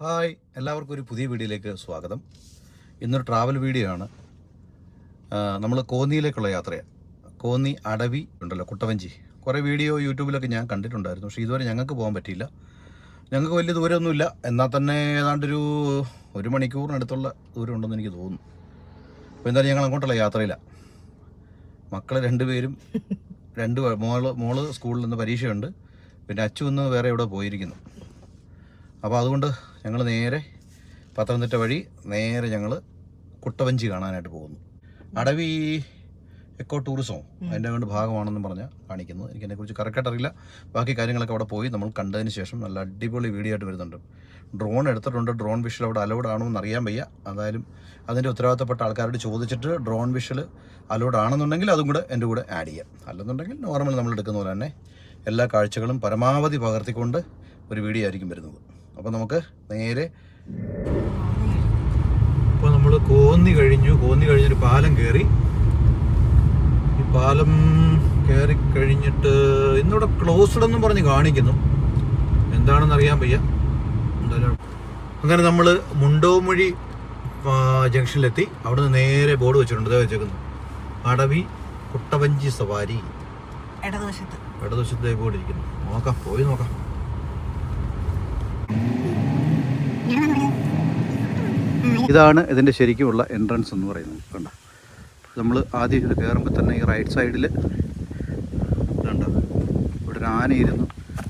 Hi എല്ലാവർക്കും ഒരു പുതിയ വീഡിയോയിലേക്ക് സ്വാഗതം. ഇന്നൊരു ട്രാവൽ വീഡിയോ ആണ്. നമ്മൾ കോന്നിയിലേക്കുള്ള യാത്രയാണ് കോന്നി അടവി ഉണ്ടല്ലോ കുട്ടവഞ്ചി. കുറേ വീഡിയോ യൂട്യൂബിലൊക്കെ ഞാൻ കണ്ടിട്ടുണ്ടായിരുന്നു. പക്ഷേ ഇതുവരെ ഞങ്ങൾക്ക് പോകാൻ പറ്റിയില്ല. ഞങ്ങൾക്ക് വലിയ ദൂരമൊന്നുമില്ല. എന്നാൽ തന്നെ ഏതാണ്ടൊരു ഒരു മണിക്കൂറിനടുത്തുള്ള ദൂരം ഉണ്ടെന്ന് എനിക്ക് തോന്നുന്നു. അപ്പോൾ എന്തായാലും ഞങ്ങൾ അങ്ങോട്ടുള്ള യാത്രയില്ല മക്കൾ രണ്ടുപേരും രണ്ട് മോൾ മോൾ സ്കൂളിൽ നിന്ന് പരീക്ഷയുണ്ട്. പിന്നെ അച്ചു ഒന്ന് വേറെ എവിടെ പോയിരിക്കുന്നു. അപ്പോൾ അതുകൊണ്ട് ഞങ്ങൾ നേരെ പത്തനംതിട്ട വഴി നേരെ ഞങ്ങൾ കുട്ടവഞ്ചി കാണാനായിട്ട് പോകുന്നു. അടവി എക്കോ ടൂറിസം അതിന്റെ കൊണ്ട് ഭാഗമാണെന്നും പറഞ്ഞാൽ കാണിക്കുന്നു എനിക്ക് അതിനെക്കുറിച്ച് അറിയില്ല ബാക്കി കാര്യങ്ങളൊക്കെ അവിടെ പോയി നമ്മൾ കണ്ടതിന് ശേഷം നല്ല അടിപൊളി വീഡിയോ ആയിട്ട് വരുന്നുണ്ട്. ഡ്രോൺ എടുത്തിട്ടുണ്ട്. ഡ്രോൺ വിഷൽ അവിടെ അലൗഡ് ആണോ എന്ന് അറിയാൻ വയ്യ. അതായാലും അതിന്റെ ഉത്തരവാദിത്തപ്പെട്ട ആൾക്കാരോട് ചോദിച്ചിട്ട് ഡ്രോൺ വിഷൽ അലൗഡ് ആണെന്നുണ്ടെങ്കിൽ അതും കൂടെ എന്റെ കൂടെ ആഡ് ചെയ്യാം. അല്ലെന്നുണ്ടെങ്കിൽ നോർമൽ നമ്മൾ എടുക്കുന്ന പോലെ തന്നെ എല്ലാ കാഴ്ചകളും പരമാവധി പകർത്തിക്കൊണ്ട് ഒരു വീഡിയോ ആയിരിക്കും വരുന്നത്. അപ്പോൾ നമുക്ക് നേരെ ഇപ്പോൾ നമ്മൾ കോന്നി കഴിഞ്ഞു. കോന്നി കഴിഞ്ഞൊരു പാലം കയറി ഈ പാലം കയറി കഴിഞ്ഞിട്ട് ഇന്നിവിടെ ക്ലോസ്ഡ് എന്നും പറഞ്ഞ് കാണിക്കുന്നു. എന്താണെന്ന് അറിയാൻ വയ്യ. എന്തായാലും അങ്ങനെ നമ്മൾ മുണ്ടോമൊഴി ജംഗ്ഷനിലെത്തി. അവിടുന്ന് നേരെ ബോർഡ് വെച്ചിട്ടുണ്ട്. ഇതാ വെച്ചേക്കുന്നു. അടവി കുട്ടവഞ്ചി സവാരി. ഇടതുവശത്ത്. ഇടതുവശത്തേക്ക് പോയിരിക്കുന്നു നോക്കാം. പോയി നോക്കാം. ഇതാണ് ഇതിന്റെ ശരിക്കുമുള്ള എൻട്രൻസ് എന്ന് പറയുന്നത് കണ്ട? നമ്മൾ ആദ്യം ഇത് കയറുമ്പോൾ തന്നെ ഈ റൈറ്റ് സൈഡിൽ കണ്ട? ഇവിടെ ഒരു ആനയിരുന്നു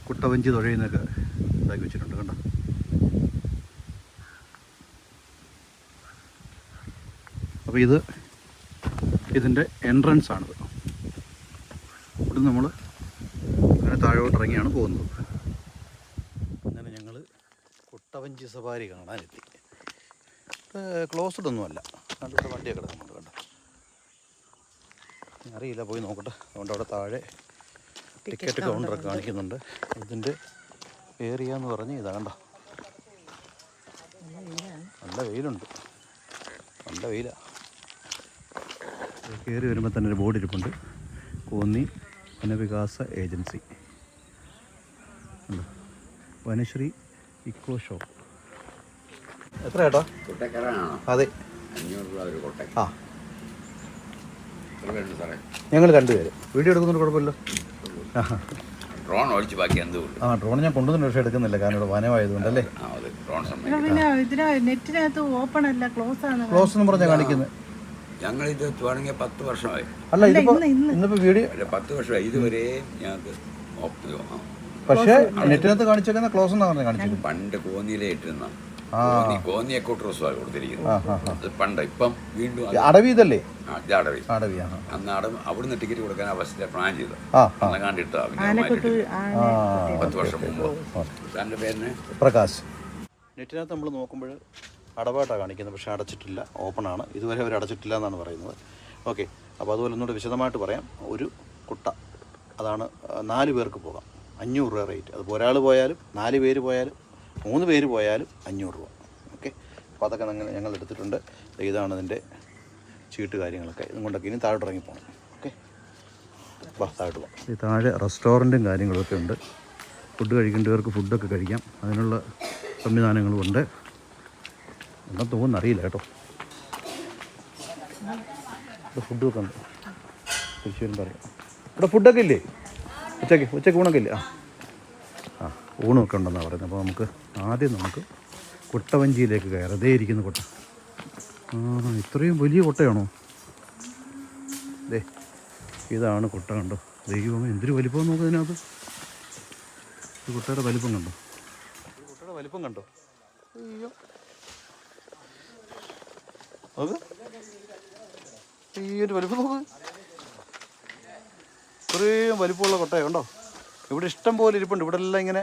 കുട്ടവഞ്ചി തുഴയുന്നൊക്കെ ഇതാക്കി വെച്ചിട്ടുണ്ട് കണ്ട? അപ്പോൾ ഇത് ഇതിന്റെ എൻട്രൻസ് ആണിത്. ഇവിടെ നമ്മൾ അങ്ങനെ താഴോട്ട് ഇറങ്ങിയാണ് പോകുന്നത്. കുട്ടവഞ്ചി സവാരി കാണാനെത്തി ക്ലോസ്ഡ് ഒന്നുമല്ല. അതുകൊണ്ട് ഇവിടെ വണ്ടിയൊക്കെ കിടക്കുന്നുണ്ട് കണ്ടോ? അറിയില്ല പോയി നോക്കട്ടെ. അതുകൊണ്ട് അവിടെ താഴെ ടിക്കറ്റ് കൗണ്ടറൊക്കെ കാണിക്കുന്നുണ്ട്. ഇതിന്റെ ഏരിയ എന്ന് പറഞ്ഞ് ഇതാ കണ്ടോ? നല്ല വെയിലുണ്ട്. നല്ല വെയിലാണ് കയറി വരുമ്പോൾ തന്നെ ഒരു ബോർഡ് ഇരിപ്പുണ്ട്. Konni Vanavikasa agency? Vanasree eco shop എത്ര കേട്ടോ അതെ. രൂപ ഒരു കൊട്ടയ്ക്ക് ആ. ഞങ്ങൾ രണ്ടുപേര്. വീഡിയോ എടുക്കുന്നൊരു കുഴപ്പമില്ല ഡ്രോൺ ഒഴിച്ച് ബാക്കി ആ ഡ്രോൺ ഞാൻ കൊണ്ടുവന്ന പക്ഷേ എടുക്കുന്നില്ല. കാരണം ഇവിടെ വനമായതുകൊണ്ട് അല്ലേ നെറ്റിനകത്ത് ഓപ്പൺ അല്ല ക്ലോസ് ആണ്. ക്ലോസ് എന്ന് പറഞ്ഞാൽ കാണിക്കുന്നത് ഞങ്ങൾ ഇത് തുടങ്ങിയ പത്ത് വർഷമായി. അല്ല ഇതിപ്പോ ഇന്ന്, ഇന്ന്. ഇന്നിപ്പോ വീഡിയോ പത്ത് വർഷമായി. ഇതുവരെ ഞങ്ങൾക്ക്. പക്ഷേ നെറ്റിനകത്ത് കാണിച്ചേക്കുന്ന ക്ലോസ് എന്നാ പറഞ്ഞു കാണിച്ചത് പണ്ട് കോന്നിയിലെ ഇട്ടിരുന്ന. ആ. കോന്നി കോന്നി എക്കോ ട്രൂസാണ് കൊടുത്തിരിക്കുന്നത്. അത് പണ്ട് ഇപ്പം വീണ്ടും അടവി ഇതല്ലേ? ആ, ജാടവി അടവി. ആ അന്ന് അവിടെ അവിടുന്ന് ടിക്കറ്റ് കൊടുക്കാൻ അവസ്ഥ പ്ലാൻ ചെയ്തു. ആ ആ. അന്ന് കണ്ടിട്ടാ ആ പത്ത് വർഷം മുമ്പ്. സാറിന്റെ പേരിന് പ്രകാശ്. നെറ്റിനകത്ത് നമ്മൾ നോക്കുമ്പോൾ അടവായിട്ടാണ് കാണിക്കുന്നത്. പക്ഷേ അടച്ചിട്ടില്ല. ഓപ്പൺ ആണ്. ഇതുവരെ അവർ അടച്ചിട്ടില്ല എന്നാണ് പറയുന്നത്. ഓക്കെ അപ്പോൾ അതുപോലെ ഒന്നുകൂടെ വിശദമായിട്ട് പറയാം. ഒരു കുട്ട. അതാണ് ആ, നാല് പേർക്ക് പോകാം. അഞ്ഞൂറ് രൂപ റേറ്റ് അതിപ്പോൾ ഒരാൾ പോയാലും നാല് പേര് പോയാലും മൂന്ന് പേര് പോയാലും അഞ്ഞൂറ് രൂപ. ഓക്കെ? അപ്പോൾ അതൊക്കെ ഞങ്ങൾ ഞങ്ങൾ എടുത്തിട്ടുണ്ട്. ഇതാണ് അതിന്റെ ചീട്ട് കാര്യങ്ങളൊക്കെ. ഇതും കൊണ്ടൊക്കെ ഇനി താഴോട്ട് ഇറങ്ങി പോകണം ഓക്കെ? താഴോട്ട് പോകാം ഈ താഴെ റെസ്റ്റോറന്റും കാര്യങ്ങളൊക്കെ ഉണ്ട്. ഫുഡ് കഴിക്കേണ്ടവർക്ക് ഫുഡൊക്കെ കഴിക്കാം. അതിനുള്ള സംവിധാനങ്ങളും ഉണ്ട്. എന്താ തോന്നുന്നു അറിയില്ല കേട്ടോ. ഫുഡ് ഫുഡൊക്കെ ഉണ്ട്. തൃശ്ശൂരും പറയാം. ഇവിടെ ഫുഡൊക്കെ ഇല്ലേ? ഉച്ചയ്ക്ക് ഉച്ചയ്ക്ക് ഊണൊക്കെ ഇല്ല ആ. ആ ഊണൊക്കെ ഉണ്ടെന്നാണ് പറയുന്നത്. അപ്പോൾ നമുക്ക് ആദ്യം നമുക്ക് കുട്ടവഞ്ചിയിലേക്ക് കയറാം. അതേ ഇരിക്കുന്ന കുട്ട. ആ ഇത്രയും വലിയ കുട്ടയാണോ? ദേ ഇതാണ് കുട്ട കണ്ടോ. ദൈവം എന്തൊരു വലിപ്പം നോക്കുന്നതിനകത്ത് ഈ കുട്ടയുടെ വലിപ്പം കണ്ടോ? കുട്ടയുടെ വലിപ്പം കണ്ടോ? അയ്യോ. അത്? ഈ ഒരു വലിപ്പം നോക്ക്. ഇത്രയും വലിപ്പമുള്ള കൊട്ടയ ഉണ്ടോ? ഇവിടെ ഇഷ്ടം പോലെ ഇരിപ്പുണ്ട്. ഇവിടെ എല്ലാം ഇങ്ങനെ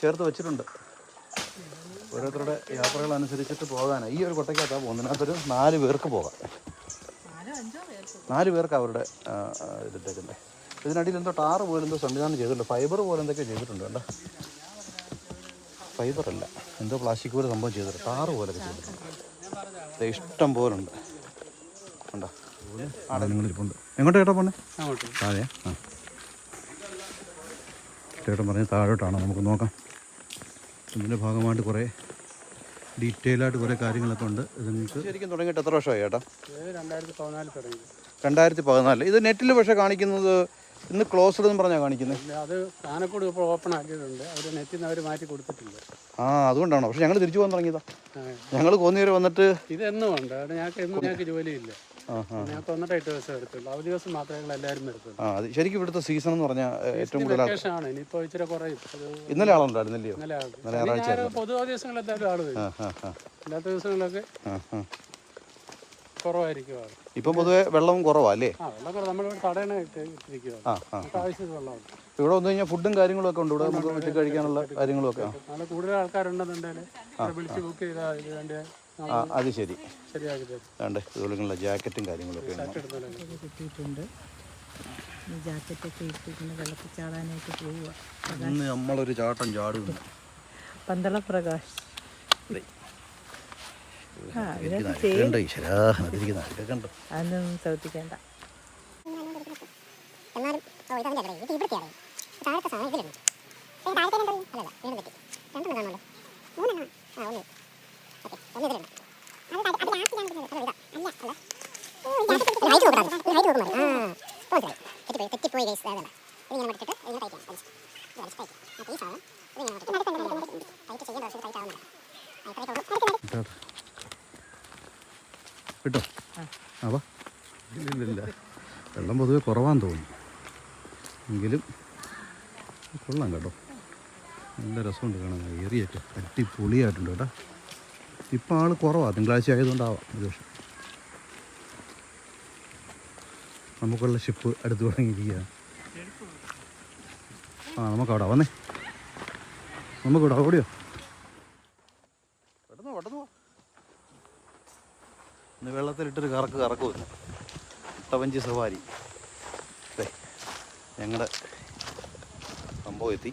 ചേർത്ത് വെച്ചിട്ടുണ്ട്. ഓരോരുത്തരുടെ യാത്രകൾ അനുസരിച്ചിട്ട് പോകാനാണ് ഈ ഒരു കൊട്ടയ്ക്കകത്താണ് പോകുന്നത്. അതിനകത്തൊരു നാല് പേർക്ക് പോകാം. നാല് പേർക്ക് അവരുടെ ഇതിട്ടേക്കുന്നത് ഇതിനടിയിൽ എന്തോ ടാറ് പോലെ എന്തോ സംവിധാനം ചെയ്തിട്ടുണ്ട്. ഫൈബർ പോലെ എന്തൊക്കെ ചെയ്തിട്ടുണ്ട് കണ്ടോ? ഫൈബർ അല്ല. എന്തോ പ്ലാസ്റ്റിക് പോലെ സംഭവം ചെയ്തിട്ടുണ്ട്. ടാറ് പോലെ ചെയ്തിട്ടുണ്ട്. ഇഷ്ടം പോലുണ്ട്. ഉണ്ടോ കണ്ടോ ആടങ്ങളിരിപ്പുണ്ട് എങ്ങോട്ട് ചേട്ടാ പോണേ താഴെ ആ. ചേട്ടൻ പറഞ്ഞ താഴോട്ടാണ്? നമുക്ക് നോക്കാം. ഇതിന്റെ ഭാഗമായിട്ട് കുറേ ഡീറ്റെയിൽ ആയിട്ട് കുറേ കാര്യങ്ങളൊക്കെ ഉണ്ട്. ഇത് നിങ്ങൾക്ക് ശരിക്കും തുടങ്ങിയിട്ട് എത്ര വർഷമായി ചേട്ടാ? രണ്ടായിരത്തി പതിനാല് തുടങ്ങി. രണ്ടായിരത്തി പതിനാല്. ഇത് നെറ്റിൽ പക്ഷേ കാണിക്കുന്നത് ഇന്ന് ക്ലോസ്ഡ് എന്ന് പറഞ്ഞാൽ കാണിക്കുന്നത് ഇല്ല, അത് ആനക്കൂട് ഇപ്പോൾ ഓപ്പൺ ആക്കിയിട്ടുണ്ട്. അവർ നെറ്റിൽ നിന്ന് അവർ മാറ്റി കൊടുത്തിട്ടില്ല ആ അതുകൊണ്ടാണോ? പക്ഷെ ഞങ്ങൾ തിരിച്ചു പോകാൻ തുടങ്ങിയതാ. ഞങ്ങൾ കോന്നിവരെ വന്നിട്ട് ഇത് എന്നും ഉണ്ട്. ഞങ്ങൾക്ക് എന്നും ഞങ്ങൾക്ക് ജോലിയില്ല. ഞങ്ങൾക്ക് ദിവസം എടുത്തുള്ളൂ. അവധി ദിവസം മാത്രമേ ഞങ്ങൾ എല്ലാവരും എടുത്തുള്ളൂ. ആ അത് ശരിക്കും ഇവിടുത്തെ സീസൺ എന്ന് പറഞ്ഞാൽ ഏറ്റവും കൂടുതൽ ആൾ- വെക്കേഷൻ ആണ്. ഇനിയിപ്പോൾ ഇച്ചിരി കുറയും. അത് ഇന്നലെ ആളുണ്ടായിരുന്നില്ലയോ ഇന്നലെ ഞായറാഴ്ച ഞാൻ ദിവസങ്ങളിൽ എന്തായാലും വരും. ആ ആ ആ അല്ലാത്ത ദിവസങ്ങളിലൊക്കെ ആ ആ കുറവായിരിക്കും ഇപ്പം പൊതുവെ വെള്ളവും കുറവാ അല്ലേ? ആ വെള്ളം കുറവ്. നമ്മളിവിടെ തടയണ ഇട്ട് ഇട്ടിരിക്കുക ആ ആ നമുക്ക് ആവശ്യത്തിന് വെള്ളമുണ്ട് ഇവിടെ വന്നു കഴിഞ്ഞാൽ ഫുഡും കാര്യങ്ങളും ഒക്കെ ഉണ്ട്. ഇവിടെ നമുക്ക് കഴിക്കാനുള്ള കാര്യങ്ങളൊക്കെ. ആ. നാളെ കൂടുതൽ ആൾക്കാരുണ്ടെന്നുണ്ടെങ്കിൽ വിളിച്ച് ബുക്ക് ചെയ്താൽ ഇത് വേണ്ടി ആ അത് ശരി. വേണ്ട ഇതുപോലെ ജാക്കറ്റും കാര്യങ്ങളൊക്കെ കിട്ടിയിട്ടുണ്ട് ഈ ജാക്കറ്റൊക്കെ വെള്ളത്തിൽ ചാടാനായിട്ട് പോവുക. ഇന്ന് നമ്മളൊരു ചാട്ടം ചാടുന്നു. പന്തള പ്രകാശ് അതൊന്നും ശ്രദ്ധിക്കേണ്ട. എന്നാലും താഴത്തെ സാധനം ഇതിലുണ്ട് ഏ താഴത്തെ രണ്ടോ അല്ലല്ല വീണ്ടും തെറ്റി. രണ്ടെണ്ണം കാണുമല്ലോ മൂന്നെണ്ണം. ആ ഒന്ന്. തെറ്റിപ്പോയി ഗൈസ് അതല്ല ഇതിങ്ങനെ മടിച്ചിട്ട് ഇതിനെ ടൈറ്റ് ചെയ്യാം വലിച്ച്. ടൈറ്റ് അപ്പോൾ ഈ സാധനം ഇതിങ്ങനെ മടിച്ചിട്ട് ടൈറ്റ് ചെയ്യേണ്ട ദിവസം ടൈറ്റ് ആവുന്നില്ല. കിട്ടോ ആ വാ. ഇല്ല ഇല്ല വെള്ളം പൊതുവെ കുറവാന്ന് തോന്നുന്നു. എങ്കിലും കൊള്ളാം കേട്ടോ. നല്ല രസമുണ്ട് കാണാൻ. ഏറിയൊക്കെ അടിപൊളിയായിട്ടുണ്ട് കേട്ടോ. ഇപ്പം ആൾ കുറവാണ് തിങ്കളാഴ്ച ആയതുകൊണ്ടാവാം ഒരു പക്ഷേ നമുക്കുള്ള ഷിപ്പ് അടുത്ത് തുടങ്ങിയിരിക്കുകയാണ്. ആ നമുക്ക് നമുക്കവിടെ വന്നേ. നമുക്കിവിടെ ഓടിയോ? പെട്ടെന്ന് പെട്ടെന്ന് ഇന്ന് വെള്ളത്തിലിട്ടൊരു കറക്ക് കറക്കുമെന്ന് തവഞ്ചി സവാരി. അതെ ഞങ്ങളുടെ സംഭവം എത്തി.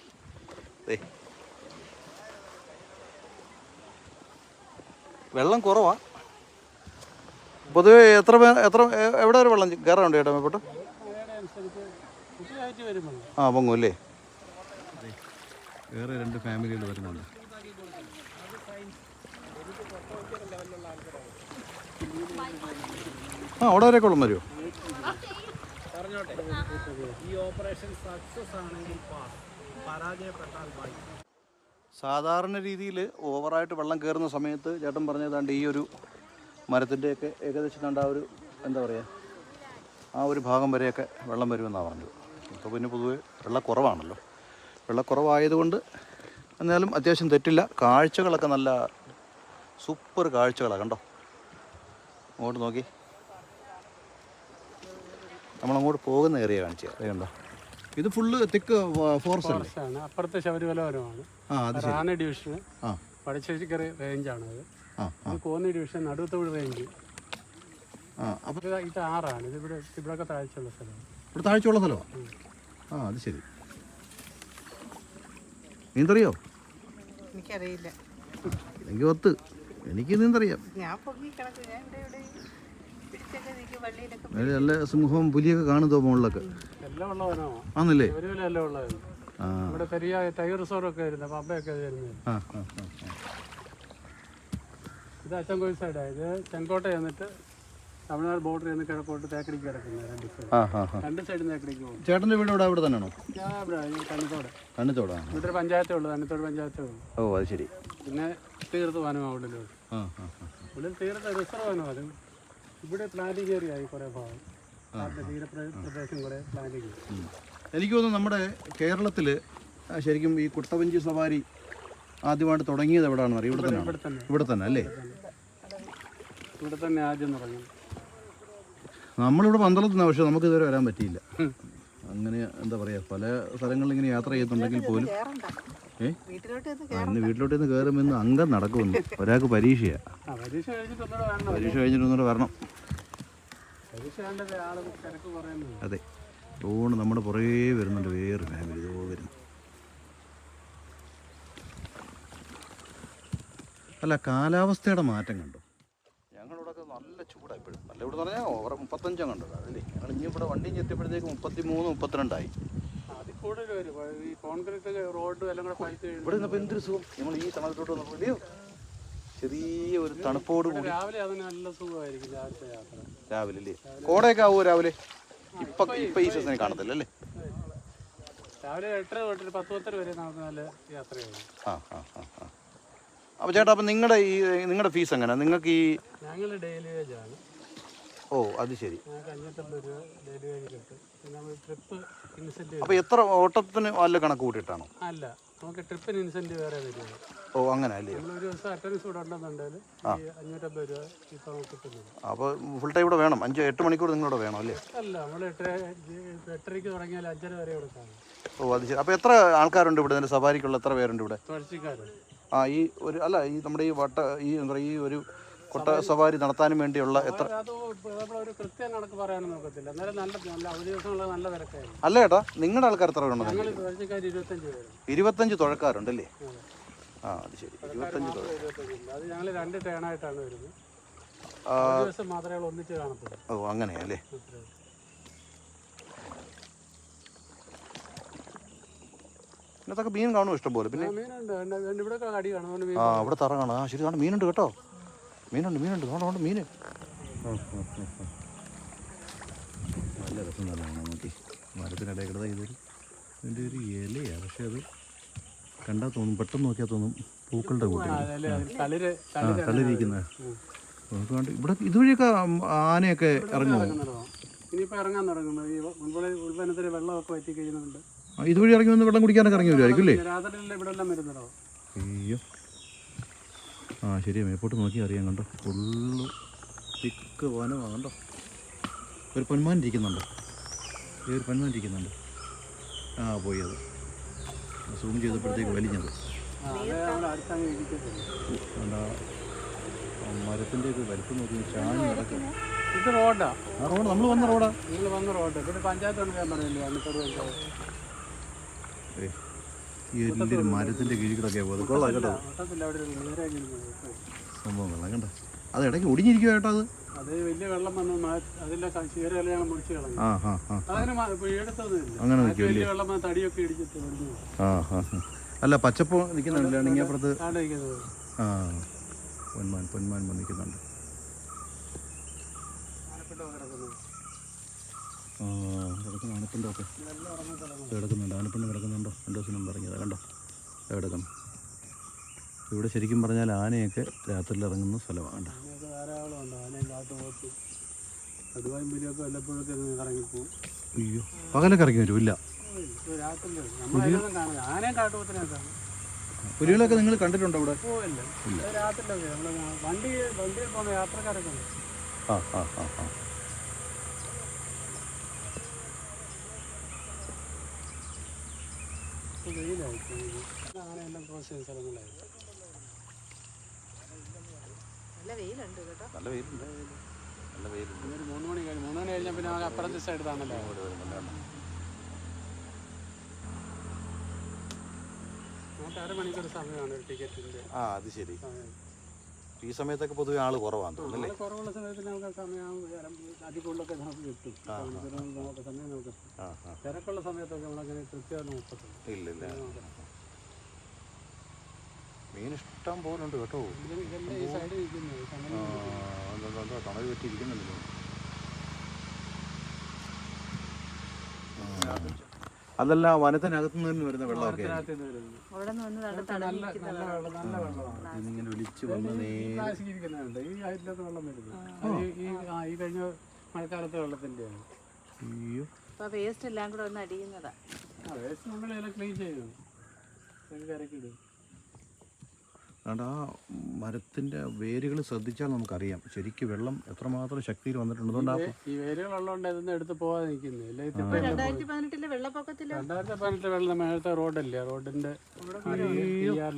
വെള്ളം കുറവാ. പൊതുവെ എത്ര എത്ര എവിടെ വരെ വെള്ളം കയറാറുണ്ട് ചേട്ടാ മേപ്പോട്ട്? ആ പൊങ്ങും അല്ലേ? വേറെ രണ്ട് ഫാമിലികൾ വരുന്നുണ്ട്. ആ അവിടെ വരെ കൊള്ളം വരുമോ ഈ ഓപ്പറേഷൻ സക്സസ് ആണെങ്കിൽ പാസ്. സാധാരണ രീതിയിൽ ഓവറായിട്ട് വെള്ളം കയറുന്ന സമയത്ത് ചേട്ടൻ പറഞ്ഞതാണ്ട് ഈ ഒരു മരത്തിന്റെയൊക്കെ ഏകദേശം കണ്ട ആ ഒരു എന്താ പറയുക ആ ഒരു ഭാഗം വരെയൊക്കെ വെള്ളം വരുമെന്നാണ് പറഞ്ഞത്. ഇപ്പോൾ പിന്നെ പൊതുവെ വെള്ളക്കുറവാണല്ലോ വെള്ളക്കുറവായതുകൊണ്ട് എന്നാലും അത്യാവശ്യം തെറ്റില്ല. കാഴ്ചകളൊക്കെ നല്ല സൂപ്പർ കാഴ്ചകളാണ് കണ്ടോ? അങ്ങോട്ട് നോക്കി. നമ്മളങ്ങോട്ട് പോകുന്ന ഏറിയ കാണിച്ചു കണ്ടോ? ഇത് ഫുള്ള് തിക്ക് ഫോറസ്റ്റ് അല്ലേ? ആണ്. അപ്പുറത്തെ ശബരിമലപരമാണ് ആ അത് ശരി. റാണി ഡിവിഷന് ആ. പടശ്ശേരിക്കര റേഞ്ചാണ് അത്. ആ ഇത് കോന്നി ഡിവിഷൻ നടുവത്തോട് റേഞ്ച് ആ ഇത് ഇത് ആറാണ്. ഇത് ഇവിടെ ഇവിടെയൊക്കെ താഴ്ചയുള്ള സ്ഥലമാണ് ഇവിടെ താഴ്ചയുള്ള സ്ഥലമാണ് ആ അത് ശരി. നീന്തറിയോ? എനിക്കറിയില്ല. എനിക്ക് ഒത്ത് എനിക്ക് നീന്തറിയാം. ഞാൻ കിടക്കും. ഞാൻ ഇവിടെ ഇവിടെ. നല്ല സിംഹവും പുലിയൊക്കെ കാണുന്നതോ മുകളിലൊക്കെ? എല്ലാം ഉള്ള വനമാണ് ആന്നല്ലേ ശബരിമല ആ. ഇവിടെ പെരിയ ടൈഗർ റിസോർട്ടൊക്കെ പമ്പയൊക്കെ. ഇത് അച്ചൻകോഴി സൈഡാണ് ഇത് ചെങ്കോട്ട ചെന്നിട്ട് തമിഴ്നാട് ബോർഡർ ചെന്ന് കിഴക്കോട്ട് തേക്കടിക്ക് കിടക്കുന്നത് രണ്ട് സൈഡ് രണ്ട് സൈഡിൽ തേക്കടിക്ക് പോകും. ചേട്ടന്റെ വീട് ഇവിടെ അവിടെ തന്നെയാണോ? ഞാൻ ഇവിടെ ഇവിടെ ഒരു പഞ്ചായത്തേ ഉള്ളൂ തണ്ണിത്തോട് പഞ്ചായത്തേ ഉള്ളൂ. ഓ അത് ശരി. പിന്നെ തീർത്ത് വനമാണ് ഉള്ളിലോട്ട്. ഉള്ളിൽ തീർത്ത് റിസർവ് വനം അത്. ഇവിടെ പ്ലാന്റിംഗ് ഏരിയ ആയി കുറേ ഭാഗം. നാട്ടിലെ തീരപ്രദേശം കുറേ പ്ലാന്റിംഗ് ഉം. എനിക്ക് തോന്നുന്നു നമ്മുടെ കേരളത്തിൽ ശരിക്കും ഈ കുട്ടവഞ്ചി സവാരി ആദ്യമായിട്ട് തുടങ്ങിയത് എവിടെയാണെന്ന് അറിയാം? ഇവിടെ തന്നെ. ഇവിടെ തന്നെ അല്ലേ? ഇവിടെ തന്നെ ആദ്യം തുടങ്ങി. നമ്മളിവിടെ പന്തളത്തുനിന്ന് പക്ഷെ നമുക്ക് ഇതുവരെ വരാൻ പറ്റിയില്ല. അങ്ങനെ എന്താ പറയുക പല സ്ഥലങ്ങളിൽ ഇങ്ങനെ യാത്ര ചെയ്യുന്നുണ്ടെങ്കിൽ പോലും ഏ? വീട്ടിലോട്ട് ഇന്ന് വീട്ടിലോട്ട് നിന്ന് കയറുമെന്ന് അംഗം നടക്കുമെന്ന് ഒരാൾക്ക് പരീക്ഷയാണ് ആ പരീക്ഷ കഴിഞ്ഞിട്ട് ഒന്നുകൂടെ വരണം. അതെ. തോണ് നമ്മുടെ പുറകെ വരുന്നുണ്ട് വേറെ ഫാമിലി ഇതോ വരുന്നു അല്ല കാലാവസ്ഥയുടെ മാറ്റം കണ്ടു? ഞങ്ങളിവിടെ നല്ല ചൂടാണ് ഇപ്പോഴും. നല്ല ഇവിടെ പറഞ്ഞാൽ ഓവർ മുപ്പത്തഞ്ചാണ് കണ്ടോ അതല്ലേ ഞങ്ങൾ ഇനി ഇവിടെ വണ്ടി ചെത്തിയപ്പോഴത്തേക്ക് മുപ്പത്തി മൂന്ന് മുപ്പത്തിരണ്ടായി. കൂടുതൽ വരും. ഈ കോൺക്രീറ്റ് റോഡ് എല്ലാം കൂടെ പൈപ്പ് ഇവിടെ നിന്നപ്പോൾ എന്തൊരു സുഖം? നമ്മൾ ഈ തണലത്തോട്ട് വന്നപ്പോൾ ഇല്ലയോ ചെറിയ ഒരു തണുപ്പോട് കൂടി. രാവിലെ അതിന് നല്ല സുഖമായിരിക്കും രാവിലത്തെ യാത്ര. രാവിലെ അല്ലേ കോടയൊക്കെ ആവുമോ രാവിലെ? ഇപ്പൊ ഇപ്പൊ ഈ സീസണിൽ കാണത്തില്ല അല്ലേ? രാവിലെ എട്ടര തൊട്ട് പത്ത് പത്തര വരെ നല്ല യാത്രയാണ് ആ ആ ആ ആ. അപ്പോൾ ചേട്ടാ അപ്പം നിങ്ങളുടെ ഈ നിങ്ങളുടെ ഫീസ് എങ്ങനെയാണ് നിങ്ങൾക്ക് ഈ ഞങ്ങൾ ഡെയിലി ഓ അത് ശരി. അപ്പോൾ എത്ര ഓട്ടത്തിന് വല്ല കണക്ക് കൂട്ടിയിട്ടാണോ? അല്ല നമുക്ക് ട്രിപ്പിന് ഇൻസെന്റീവ് വേറെ വരുന്നത് ഓ അങ്ങനെ അല്ലേ? അപ്പൊ ഒരു ദിവസം അറ്റൻഡൻസ് കൂടെ ഉണ്ടെന്നുണ്ടെങ്കിൽ ഈ അഞ്ഞൂറ്റമ്പത് രൂപ ഇപ്പോൾ നമുക്ക് കിട്ടുന്നുണ്ട് അപ്പോൾ ഫുൾ ടൈം ഇവിടെ വേണം. അഞ്ച് എട്ട് മണിക്കൂർ നിങ്ങളിവിടെ വേണം അല്ലേ? അല്ല നമ്മൾ എട്ടര എട്ടരയ്ക്ക് തുടങ്ങിയാൽ അഞ്ചര വരെ കൊടുക്കാം ഓ അത് ശരി. അപ്പോൾ എത്ര ആൾക്കാരുണ്ട് ഇവിടെ? ഇതിന്റെ സവാരിക്കുള്ള എത്ര പേരുണ്ട് ഇവിടെ? ആ ഈ ഒരു അല്ല ഈ നമ്മുടെ ഈ വട്ട ഈ എന്താ പറയുക ഈ ഒരു കൊട്ട സവാരി നടത്താനും വേണ്ടിയുള്ള എത്ര അല്ല ഏട്ടാ നിങ്ങളുടെ ആൾക്കാർ എത്ര തുഴച്ചിക്കാർ ഇരുപത്തഞ്ച് തുഴക്കാറുണ്ടല്ലേ ആ അത് ശരി. ഇരുപത്തഞ്ച് തുഴ ഓ അങ്ങനെയല്ലേ? ഇന്നത്തൊക്കെ മീൻ കാണും ഇഷ്ടംപോലെ? പിന്നെ ആ, ഉണ്ട്, ഉണ്ട്. അവിടെ തറ കാണാം. ആ ശരി കാണും മീനുണ്ട് കേട്ടോ. മീനുണ്ട് മീനുണ്ട്. ഉണ്ട് മീൻ നല്ല രസം നല്ലതാണ് നോക്കി മരത്തിനിടയിൽ കിടന്ന ഇതൊരു ഇതിന്റെ ഒരു ഇലയാണ് പക്ഷെ അത് കണ്ടാൽ തോന്നും പെട്ടെന്ന് നോക്കിയാൽ തോന്നും പൂക്കളുടെ കൂട്ടി. അതല്ലേ, അതിൽ തളിര് ആ തളിര് തള്ളിയിരിക്കുന്ന നമുക്ക് വേണ്ട ഇവിടെ ഇതുവഴിയൊക്കെ ആനയൊക്കെ ഇറങ്ങുമോ ഇറങ്ങുന്നതോ. ഇനിയിപ്പോൾ ഇറങ്ങാൻ തുടങ്ങുന്നു. ഈ ഉൾവല ഉൾവനത്തിൽ വെള്ളമൊക്കെ വറ്റി കഴിയുന്നുണ്ട് ആ, ഇതുവഴി ഇറങ്ങി വന്ന് വെള്ളം കുടിക്കാനൊക്കെ ഇറങ്ങി വരുമായിരിക്കും അല്ലേ? ഇവിടെ എല്ലാം അയ്യോ. ആ ശരിയാ മേപ്പോട്ട് നോക്കി അറിയാം കണ്ടോ. ഫുള്ള് തിക്ക് വനമാണ് കണ്ടോ. ഒരു പൊന്മാൻ ഇരിക്കുന്നുണ്ടോ. ഈ ഒരു പൊന്മാൻ ഇരിക്കുന്നുണ്ട്. ആ പോയി അത്. സൂം ചെയ്തപ്പോഴത്തേക്ക് വലിഞ്ഞത്. മരത്തിന്റെ ഇത് വലിപ്പം നോക്കി ചാഞ്ഞ് നടക്കുന്നു ഇത് റോഡാ? ആ റോഡ് നമ്മൾ വന്ന റോഡാ. നിങ്ങൾ വന്ന റോഡ്. പിന്നെ ഉണ്ട് ഞാൻ പറഞ്ഞില്ലേ അന്നത്തെ റോഡ് ഈ വലിയൊരു മരത്തിന്റെ കീഴിൽ പോകുന്നത്. കൊള്ളാം കേട്ടോ. സംഭവം കൊള്ളാം കണ്ടോ? അത് ഇടയ്ക്ക് ഒടിഞ്ഞിരിക്കുക കേട്ടോ അത്. അങ്ങനെ വലിയ വെള്ളം നിൽക്കുന്നുണ്ട് മാ- ആ പൊന്മാൻ പൊന്മാൻ മുറിച്ച് കളഞ്ഞു ആ ആ ആ അതിന് മ- ഇപ്പൊ ഈടത്തൊന്നുമില്ല അങ്ങനെ അത് നിൽക്കും വലിയ വെള്ളം വന്ന് തടിയൊക്കെ ഇടിച്ചിട്ട് ഒടിഞ്ഞു പോകും. ആ ആ ആ. അല്ല പച്ചപ്പ് നിൽക്കുന്നുണ്ടല്ലോ ഇങ്ങനെ അപ്പുറത്ത് അവിടെ ഇരിക്കുന്നത് ആ പൊന്മാൻ പൊന്മാൻ വന്ന് നിൽക്കുന്നുണ്ട് ആനപ്പിണ്ടം കിടക്കുന്നത് ആ കിടക്കുന്ന ഒക്കെ കിടക്കുന്നുണ്ട് ആനപ്പിണ്ണ കിടക്കുന്നുണ്ടോ? രണ്ടു ദിവസം മുമ്പ് ഇറങ്ങിയതാ. കണ്ടോ? കിടക്കണം ഇവിടെ ശരിക്കും പറഞ്ഞാൽ ആനയൊക്കെ രാത്രിയിൽ ഇറങ്ങുന്ന സ്ഥലമാണ് കണ്ടോ? അയ്യോ പകലൊക്കെ ഇറങ്ങി വരും. ഇല്ല. പുലികളൊക്കെ നിങ്ങൾ കണ്ടിട്ടുണ്ടോ ഇവിടെ? ഇല്ല. രാത്രിയിലൊക്കെ നമ്മൾ വണ്ടി വണ്ടിയിൽ പോകുന്ന യാത്രക്കാരൊക്കെ ഉണ്ട്. ആ ആ ആ. ക്രോസ് ചെയ്യുന്ന നല്ല വെയിലുണ്ട് കേട്ടോ. നല്ല വെയിലുണ്ട്. നല്ല വെയിലുണ്ട്. ഒരു മൂന്ന് മണി കഴിഞ്ഞ് മൂന്ന് മണി കഴിഞ്ഞാൽ പിന്നെ നമുക്ക് അപ്പുറത്തെ അരമണിക്കൂർ സമയമാണ് ഒരു ടിക്കറ്റിന്റെ ആ അത് ശരി. ഈ സമയത്തൊക്കെ പൊതുവെ ആൾ കുറവാണ് തോന്നുന്നു നമ്മൾ കുറവുള്ള സമയത്ത് നമുക്ക് സമയം അധികമുള്ളൊക്കെ നമുക്ക് കിട്ടും. നമുക്ക് സമയം നമുക്ക് തിരക്കുള്ള സമയത്തൊക്കെ നമ്മളങ്ങനെ നോക്കത്തില്ല. മീൻ ഇഷ്ടം പോലെ ഉണ്ട് കേട്ടോ തണൽ പറ്റിയിരിക്കുന്നുണ്ടല്ലോ അതല്ല വനത്തിനകത്തു നിന്ന് വരുന്ന വെള്ളമൊക്കെ ഇങ്ങനെ ഒലിച്ച് വന്ന് ഈ ഹൈറ്റിലൊക്കെ വെള്ളം വരുന്നത് ഈ- ഈ ആ ഈ കഴിഞ്ഞ മഴക്കാലത്തെ വെള്ളത്തിന്റെ അയ്യോ. വേസ്റ്റ് എല്ലാം കൂടെ ഒന്ന് അടിയുന്നതാ. ആ വേസ്റ്റ് നമ്മളെല്ലാം ക്ലീൻ ചെയ്യും. കരക്കിടും. അതുകൊണ്ട് ആ മരത്തിന്റെ വേരുകൾ ശ്രദ്ധിച്ചാൽ നമുക്കറിയാം. ശരിക്കും വെള്ളം എത്രമാത്രം ശക്തിയിൽ വന്നിട്ടുണ്ട്. അതുകൊണ്ട് ഈ വേരുകളുള്ളതുകൊണ്ട് ഇതൊന്നും എടുത്ത് പോകാതെ നിൽക്കുന്നില്ല രണ്ടായിരത്തി പതിനെട്ടിലെ രണ്ടായിരത്തി വെള്ളം മേഴത്തെ റോഡല്ലേ?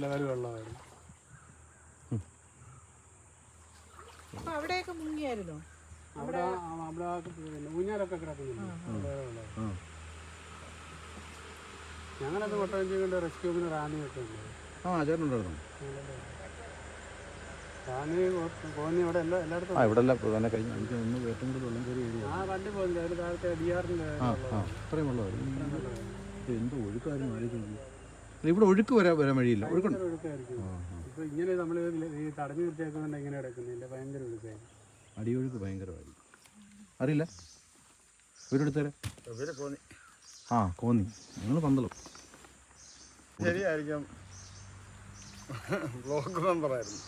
ലെവൽ വെള്ളമായിരുന്നു. അവിടെയൊക്കെ മുങ്ങിയായിരുന്നോ? അവിടെ ഊഞ്ഞാലൊക്കെ ഞങ്ങളത് കൊട്ടവഞ്ചി കൊണ്ട് റെസ്ക്യൂവിന് റാണിയൊക്കെ ഉണ്ട് ആ ഇവിടെ എല്ലാ എല്ലായിടത്തും ആ ഇവിടെ തന്നെ കഴിഞ്ഞു എനിക്ക് ഒന്ന് ഏറ്റവും കൂടുതൽ വെള്ളം കയറി ആ ആ അത്രയും വെള്ളമായിരുന്നു എന്ത് ഒഴുക്കാരും ആലോചിക്കുന്നത് ഇവിടെ ഒഴുക്ക് വരാൻ വരാൻ വഴിയില്ല. ഒഴുക്കുണ്ട്? ഇങ്ങനെ നമ്മൾ ഈ തടഞ്ഞു നിർത്തിയേക്കുന്നുണ്ട് ഇങ്ങനെ കിടക്കുന്നില്ല. ഭയങ്കര ഒഴുക്കായിരിക്കും. അടിയൊഴുക്ക് ഭയങ്കരമായിരിക്കും. അറിയില്ല? ഇവരെടുത്തേരെ ആ കോന്നി നിങ്ങൾ പന്തളം. ശരിയായിരിക്കും. ബ്ലോക്ക് മെമ്പറായിരുന്നു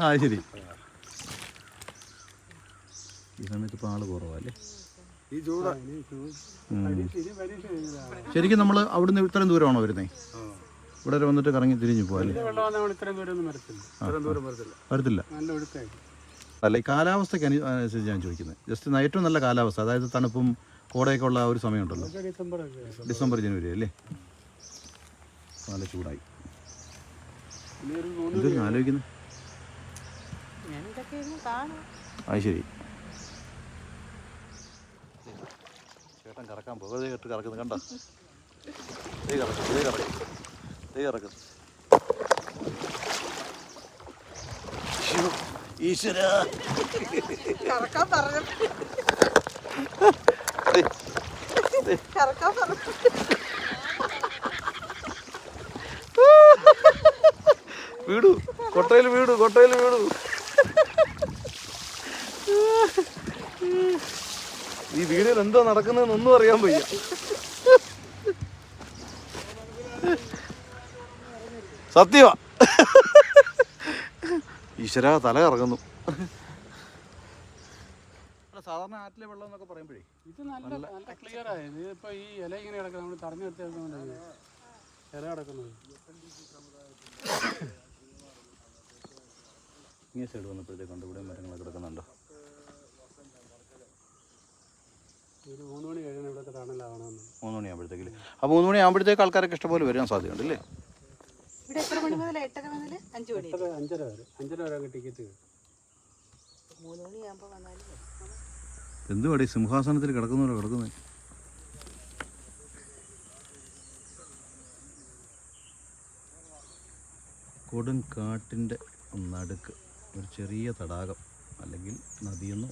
ആ ശരി. ഈ സമയത്ത് ഇപ്പോൾ ആൾ കുറവല്ലേ? ഈ ചൂട്. ശരിക്കും നമ്മൾ അവിടുന്ന് ഇത്രയും ദൂരമാണോ വരുന്നത് ഇവിടെ വരെ വന്നിട്ട് കറങ്ങി തിരിഞ്ഞു പോകാല്ലേ വരത്തില്ല. അല്ല ഈ കാലാവസ്ഥയ്ക്ക് അനു അനുസരിച്ച് ഞാൻ ചോദിക്കുന്നത് ജസ്റ്റ് ഏറ്റവും നല്ല കാലാവസ്ഥ അതായത് തണുപ്പും കോടയൊക്കെ ഉള്ള ഒരു സമയമുണ്ടല്ലോ ഡിസംബർ ഡിസംബർ ജനുവരി അല്ലേ? നല്ല ചൂടായി. ഒരു ആലോചിക്കുന്നത് അത് ശരി. ചേട്ടൻ കറക്കാൻ പോകരുത് കേട്ട് കറക്കുന്നു കണ്ട? ദേ കറക്കും ദേ കറക്കും ദേ കറക്കും. ഈശ്വര. കറക്കാൻ പറഞ്ഞു കറക്കാൻ പറഞ്ഞു വീടു കൊട്ടയിൽ വീടു ഈ വീടിൽ എന്തോ നടക്കുന്നതെന്ന് ഒന്നും അറിയാൻ വയ്യ. സത്യമാ ഈശ്വര തല കറങ്ങുന്നു. സാധാരണ ആറ്റിലെ വെള്ളം എന്നൊക്കെ പറയുമ്പോഴേ ഇത് നല്ല നല്ല ക്ലിയർ ആയത് ഇത് ഇപ്പൊ ഈ ഇല ഇങ്ങനെ കിടക്കുന്നത് നമ്മൾ തടഞ്ഞു നിർത്തിയേക്കുന്നുണ്ട് ഇല കിടക്കുന്നത്. ഇങ്ങനെ സൈഡ് വന്നപ്പോഴത്തേക്കുണ്ട് ഇവിടെ മരങ്ങളൊക്കെ കിടക്കുന്നുണ്ടോ? മൂന്ന് മണി തണലാവണമെന്ന് മൂന്ന് മണിയാകുമ്പോഴത്തേക്ക് ആൾക്കാരൊക്കെ ഇഷ്ടംപോലെ വരാൻ സാധ്യതയുണ്ട് അല്ലേ ഇവിടെ എത്ര മണി മുതൽ എട്ടര മുതൽ അഞ്ചു മണി? അഞ്ചര വരെ. അഞ്ചര വരെ ടിക്കറ്റ് കിട്ടും. മൂന്ന് മണിയാകുമ്പോൾ വന്നാലും എന്തുവാടി സിംഹാസനത്തിൽ കിടക്കുന്നവരോ കിടക്കുന്നത് കൊടും കാട്ടിന്റെ നടുക്ക്. ഒരു ചെറിയ തടാകം അല്ലെങ്കിൽ നദിയെന്നോ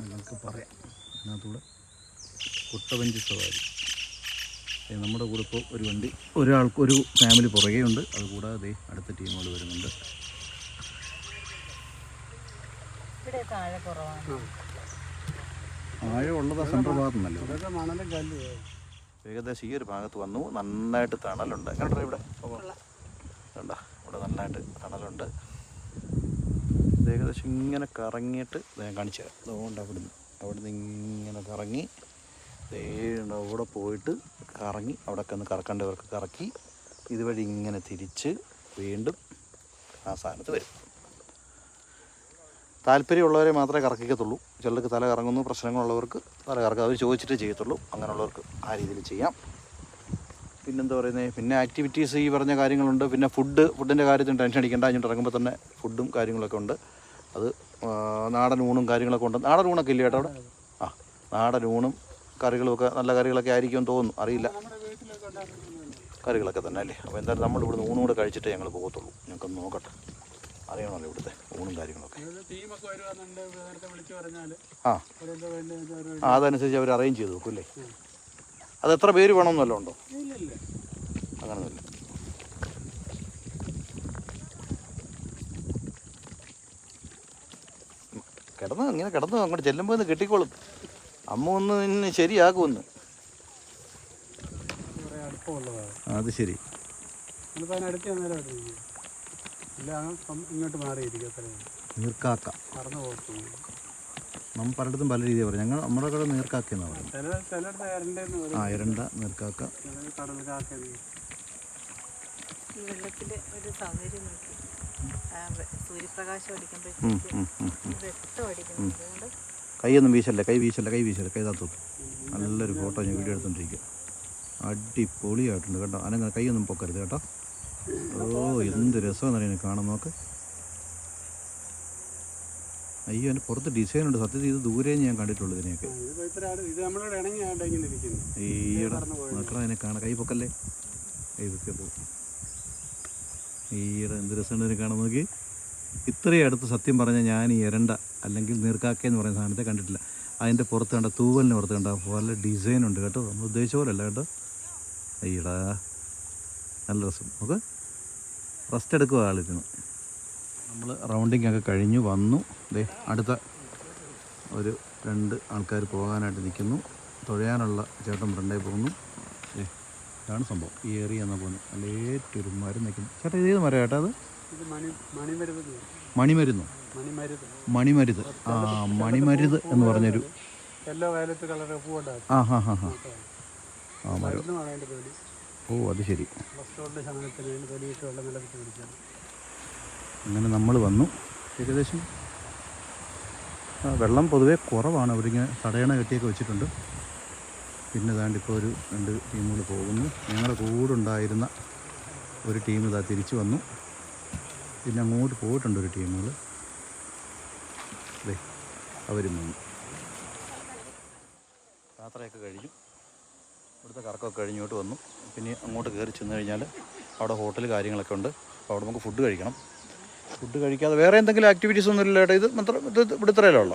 നിങ്ങൾക്ക് പറയാം. അതിനകത്തൂടെ കുട്ടവഞ്ചി സവാരി. നമ്മുടെ കൂടെ ഇപ്പോൾ ഒരു വണ്ടി ഒരാൾക്ക് ഒരു ഫാമിലി പുറകെയുണ്ട്. അതുകൂടാതെ ദേ അടുത്ത ടീമുകൾ വരുന്നുണ്ട്. ഇവിടെ താഴെ കുറവാണ്. ആഴമുള്ളത് സെൻട്രൽ ഭാഗത്തു നിന്നല്ലോ ഇതൊക്കെ ഏകദേശം ഈ ഒരു ഭാഗത്ത് വന്നു. നന്നായിട്ട് തണലുണ്ട്. കണ്ടോ ഇവിടെ? കണ്ടോ ഇവിടെ നന്നായിട്ട് തണലുണ്ട്. ഏകദേശം ഇങ്ങനെ കറങ്ങിയിട്ട് ഞാൻ കാണിച്ചു തരാം. അതുകൊണ്ട് അവിടുന്ന് അവിടുന്ന് ഇങ്ങനെ കറങ്ങി ദേ ഉണ്ട് അവിടെ പോയിട്ട് കറങ്ങി അവിടെയൊക്കെ ഒന്ന് കറക്കേണ്ടവർക്ക് കറക്കി ഇതുവഴി ഇങ്ങനെ തിരിച്ച് വീണ്ടും ആ സ്ഥാനത്ത് വരും. താല്പര്യമുള്ളവരെ മാത്രമേ കറക്കിക്കത്തുള്ളൂ. ചിലർക്ക് തല കറങ്ങുന്നു പ്രശ്നങ്ങളുള്ളവർക്ക് തല കറക്കുക അവർ ചോദിച്ചിട്ടേ ചെയ്യത്തുള്ളൂ. അങ്ങനെയുള്ളവർക്ക് ആ രീതിയിൽ ചെയ്യാം. പിന്നെന്താ പറയുന്നത് പിന്നെ ആക്ടിവിറ്റീസ് ഈ പറഞ്ഞ കാര്യങ്ങളുണ്ട്. പിന്നെ ഫുഡ് ഫുഡിന്റെ കാര്യത്തിന് ടെൻഷൻ അടിക്കേണ്ട. അതിന് ഇറങ്ങുമ്പോൾ തന്നെ ഫുഡും കാര്യങ്ങളൊക്കെ ഉണ്ട്. അത് നാടൻ ഊണും കാര്യങ്ങളൊക്കെ ഉണ്ട്. നാടൻ ഊണൊക്കെ ഇല്ലേ കേട്ടോ അവിടെ? ആ നാടൻ ഊണും കറികളുമൊക്കെ നല്ല കറികളൊക്കെ ആയിരിക്കുമെന്ന് തോന്നുന്നു. അറിയില്ല. കറികളൊക്കെ തന്നെ അല്ലേ? അപ്പോൾ എന്തായാലും നമ്മൾ ഇവിടുന്ന് ഊണും കൂടെ കഴിച്ചിട്ടേ ഞങ്ങൾ പോകത്തുള്ളൂ. ഞങ്ങൾക്കൊന്ന് നോക്കട്ടെ. അറിയണമല്ലോ ഇവിടുത്തെ ഊണും കാര്യങ്ങളൊക്കെ. ആ. ആ അതനുസരിച്ച് അവർ അറേഞ്ച് ചെയ്ത് നോക്കും അല്ലേ? അത് എത്ര പേര് വേണമെന്നല്ലോ ഉണ്ടോ? ഇല്ലില്ല കിടന്ന് ഇങ്ങനെ കിടന്ന് അങ്ങോട്ട് ചെല്ലുമ്പോൾ ഒന്ന് കെട്ടിക്കോളും. അമ്മ ഒന്ന് നിന്നെ ശരിയാക്കുമെന്ന്. അത് ശരി. നീർക്കാക്ക. നമ്മൾ പലയിടത്തും പല രീതിയാണ് പറയും ഞങ്ങൾ നമ്മുടെ കടൽ നീർക്കാക്ക എന്നാണ് പറയുന്നത് ആ ഇരണ്ട നീർക്കാക്ക. വെള്ളത്തിന്റെ ഒരു സൗകര്യം നോക്കി. സൂര്യപ്രകാശം അടിക്കുമ്പോഴത്തേക്ക് കൈയൊന്നും വീശല്ലേ കൈ വീശല്ല കൈ വീശല്ല കൈ താത്തു നല്ലൊരു ഫോട്ടോ ഞാൻ വീഡിയോ എടുത്തോണ്ടിരിക്കുക അടിപൊളിയായിട്ടുണ്ട് കേട്ടോ. അനങ്ങനെ കൈയൊന്നും പൊക്കരുത് കേട്ടോ. ഓ എന്ത് രസം അറിയാൻ കാണാൻ നോക്ക്. അയ്യോ എന്റെ പുറത്ത് ഡിസൈൻ ഉണ്ട്. സത്യത്തിൽ ഇത് ദൂരെ ഞാൻ കണ്ടിട്ടുള്ളൂ ഇതിനെയൊക്കെ. ഈ ഈയിടെ നോക്കണം അതിനെ കാണാം കൈ പൊക്കല്ലേ? കൈ പൊക്കെ പോകും ഈയിടെ എന്ത് രസമുണ്ട് ഇതിനെ കാണാൻ നോക്കി. ഇത്രയും അടുത്ത് സത്യം പറഞ്ഞാൽ ഞാൻ ഈ എരണ്ട അല്ലെങ്കിൽ നീർക്കാക്ക എന്ന് പറയുന്ന സാധനത്തെ കണ്ടിട്ടില്ല. അതിന്റെ പുറത്ത് കണ്ട തൂവലിന് പുറത്ത് കണ്ട പല ഡിസൈൻ ഉണ്ട് കേട്ടോ. നമ്മൾ ഉദ്ദേശിച്ച പോലെ അല്ല കേട്ടോ. അയ്യടാ. നല്ല രസം. നമുക്ക് റെസ്റ്റ് എടുക്കുക ആളിരുന്ന് നമ്മൾ റൗണ്ടിങ് ഒക്കെ കഴിഞ്ഞു വന്നു. ദേ അടുത്ത ഒരു രണ്ട് ആൾക്കാർ പോകാനായിട്ട് നിൽക്കുന്നു. തുഴയാനുള്ള ചേട്ടൻ ഫ്രണ്ടായി പോകുന്നു. ഇതാണ് സംഭവം. ഈ ഏറിയ എന്നാ പോകുന്നത് നല്ല ഏറ്റൊരു മരം നിൽക്കുന്നു. ചേട്ടാ ഇത് ഏത് മരം ചേട്ടാ അത്? മണിമരുന്നോ മണിമരുത് ആ മണിമരുത് എന്ന് പറഞ്ഞൊരു ആ ഹാ ഹാ ഹാ. ആ മരം. ഓ അത് ശരി. അങ്ങനെ നമ്മൾ വന്നു. ഏകദേശം വെള്ളം പൊതുവേ കുറവാണ്. അവരിങ്ങനെ തടയണ കെട്ടിയൊക്കെ വെച്ചിട്ടുണ്ട്. പിന്നെ താണ്ടിപ്പോൾ ഒരു രണ്ട് ടീമുകൾ പോകുന്നു. ഞങ്ങളുടെ കൂടെ ഉണ്ടായിരുന്ന ഒരു ടീം ഇതാ തിരിച്ചു വന്നു. പിന്നെ അങ്ങോട്ട് പോയിട്ടുണ്ട് ഒരു ടീമുകൾ. അതെ അവരും വന്നു. യാത്രയൊക്കെ കഴിഞ്ഞു. ഇവിടുത്തെ കറക്കമൊക്കെ കഴിഞ്ഞോട്ട് വന്നു. പിന്നെ അങ്ങോട്ട് കയറി ചെന്ന് കഴിഞ്ഞാൽ അവിടെ ഹോട്ടൽ കാര്യങ്ങളൊക്കെ ഉണ്ട്. അപ്പോൾ അവിടെ നമുക്ക് ഫുഡ് കഴിക്കണം. ഫുഡ് കഴിക്കാതെ വേറെ എന്തെങ്കിലും ആക്ടിവിറ്റീസ് ഒന്നും ഇല്ല ചേട്ടാ ഇത് മാത്രം ഇത് ഇവിടെ ഇത്രയല്ലേ ഉള്ളൂ?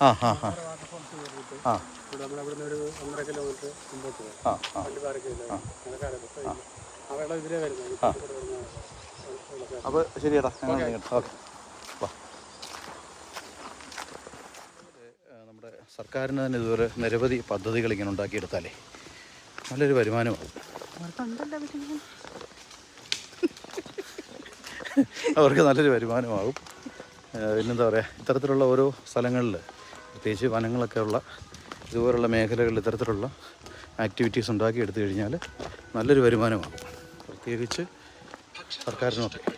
ആ ആ. അപ്പോൾ ശരി ചേട്ടാ ഞങ്ങൾ ഓക്കെ. വാ. നമ്മുടെ സർക്കാരിന് തന്നെ ഇതുവരെ നിരവധി പദ്ധതികൾ ഇങ്ങനെ ഉണ്ടാക്കിയെടുത്താലേ നല്ലൊരു വരുമാനമാകും അവർക്ക് നല്ലൊരു വരുമാനമാകും. പിന്നെന്താ പറയുക ഇത്തരത്തിലുള്ള ഓരോ സ്ഥലങ്ങളിൽ പ്രത്യേകിച്ച് വനങ്ങളൊക്കെ ഉള്ള ഇതുപോലുള്ള മേഖലകളിൽ ഇത്തരത്തിലുള്ള ആക്ടിവിറ്റീസ് ഉണ്ടാക്കി എടുത്തു കഴിഞ്ഞാൽ നല്ലൊരു വരുമാനമാകും. പ്രത്യേകിച്ച് സർക്കാരിനൊക്കെ.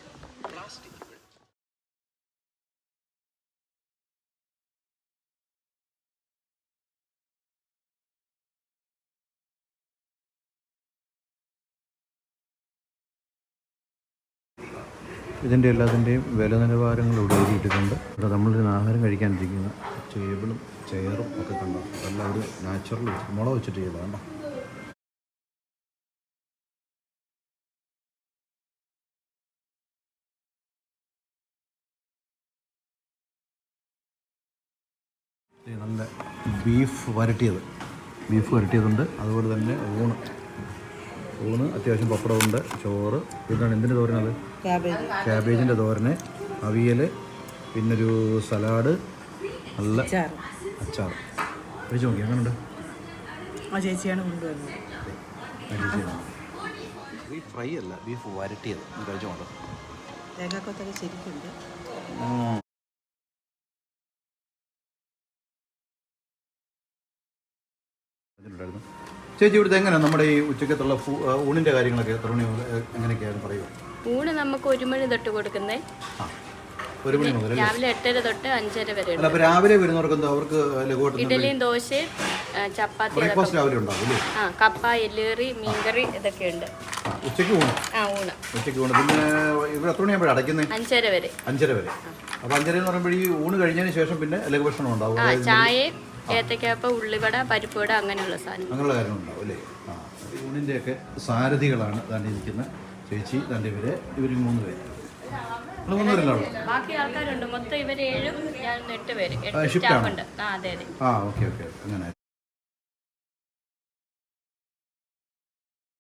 ഇതിന്റെ എല്ലാത്തിന്റെയും വില നിലവാരങ്ങൾ ഉപയോഗിച്ചിട്ടുണ്ട് ഇവിടെ നമ്മളിരുന്ന് ആഹാരം കഴിക്കാനിരിക്കുന്ന ടേബിളും ചെയറും ഒക്കെ കണ്ടോ? അതെല്ലാം ഒരു നാച്ചുറൽ മുള വെച്ചിട്ട് ചെയ്തതാണ് നല്ല ബീഫ് വരട്ടിയത്. ബീഫ് വരട്ടിയതുണ്ട്. അതുപോലെ തന്നെ ഊണ്. ഊണ് അത്യാവശ്യം പപ്പടമുണ്ട് ചോറ്. ഇതാണ് എന്തിന്റെ തോരനത്? ക്യാബേജ്. ക്യാബേജിന്റെ തോരന് അവിയൽ പിന്നൊരു സലാഡ് നല്ല അച്ചാർ അച്ചാർ കഴിച്ചു നോക്കി എങ്ങനെയുണ്ട് ആ ചേച്ചിയാണ് കൊണ്ടുവരുന്നത്. ബീഫ് ഫ്രൈ അല്ല ബീഫ് വരട്ടിയത്. കഴിച്ചു തേങ്ങാക്കൊത്തൊക്കെ ശരിക്കുണ്ട്. ചേച്ചി ഇവിടുത്തെ എങ്ങനെയാണ് നമ്മുടെ ഈ ഉച്ചക്കത്തുള്ള ഊണിന്റെ ഊണിന്റെ കാര്യങ്ങളൊക്കെ എത്ര മണി എങ്ങനെയൊക്കെയാണ് പറയുക? ഊണ് നമുക്ക് ഒരു മണി തൊട്ട് കൊടുക്കുന്നേ. ഒരു മണി മുതൽ രാവിലെ എട്ടര തൊട്ട് അഞ്ചര വരെ അപ്പോൾ രാവിലെ വരുന്നവർക്ക് എന്താ അവർക്ക് ലഘുവായിട്ട് ഇഡലിയും ദോശയും ചപ്പാത്തി അതൊക്കെ ബ്രേക്ക്ഫാസ്റ്റ് രാവിലെ ഉണ്ടാവും അല്ലേ? ആ കപ്പ എല്ലേറി മീൻകറി ഇതൊക്കെ ഉണ്ട് ഉച്ചയ്ക്ക് ഊണ്? ആ ഊണ്. ഉച്ചയ്ക്ക് ഊണ്. പിന്നെ ഇവിടെ എത്ര മണിയാകുമ്പോൾ അടയ്ക്കുന്നത് അഞ്ചര വരെ. അഞ്ചര വരെ. അപ്പോൾ അഞ്ചര എന്ന് പറയുമ്പോൾ ഈ ഊണ് കഴിഞ്ഞതിന് ശേഷം പിന്നെ ലഘുഭക്ഷണം ഉണ്ടാവും. ചായയും ഏത്തക്കാപ്പ ഉള്ളിവട പരിപ്പുവട അങ്ങനെയുള്ള സാധനം അങ്ങനെയുള്ള കാര്യങ്ങൾ ഉണ്ടാവും അല്ലേ? ആ. ഈ ഊണിന്റെയൊക്കെ സാരഥികളാണ് തന്നെ ഇരിക്കുന്ന ചേച്ചി തന്റെ ഇവർ ഇവർ മൂന്ന് പേര്. നിങ്ങൾ മൂന്ന് പേരല്ലേ ബാക്കി ആൾക്കാരുണ്ട്. മൊത്തം ഇവർ ഏഴും ഞാൻ എട്ട് പേര്. എട്ട് ആ അതെ അതെ. ആ ഓക്കെ ഓക്കെ. അങ്ങനെ.